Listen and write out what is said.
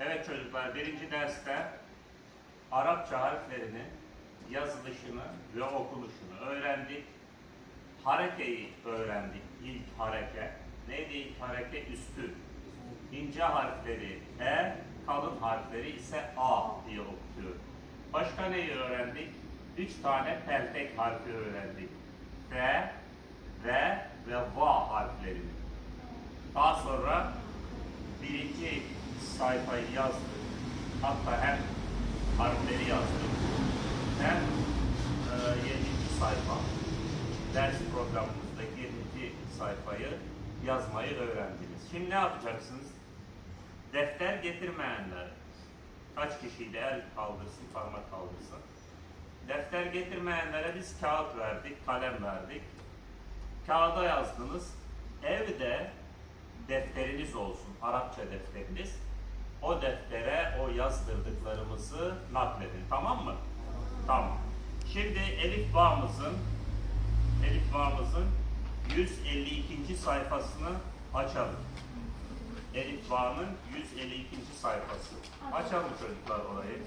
Evet çocuklar birinci derste Arapça harflerinin yazılışını ve okunuşunu öğrendik. Harekeyi öğrendik. İlk hareke. Neydi ilk hareke? Üstü. İnce harfleri E, kalın harfleri ise A diye okutuyor. Başka neyi öğrendik? Üç tane peltek harfi öğrendik. F, V ve Va harflerini. Daha sonra birinci sayfayı yazdık. Hatta hem harfleri yazdık hem e, yedinci sayfa ders programımızdaki yedinci sayfayı yazmayı öğrendiniz. Şimdi ne yapacaksınız? Defter getirmeyenler kaç kişiydi el kaldırsın, parmak kaldırsın. Defter getirmeyenlere biz kağıt verdik, kalem verdik. Kağıda yazdınız. Evde defteriniz olsun, Arapça defteriniz. O deftere o yazdırdıklarımızı nakledin. Tamam mı? Tamam. Şimdi Elif Bağımızın Elif Bağımızın 152. sayfasını açalım. Elif Bağ'ın 152. sayfası. Açalım çocuklar orayı.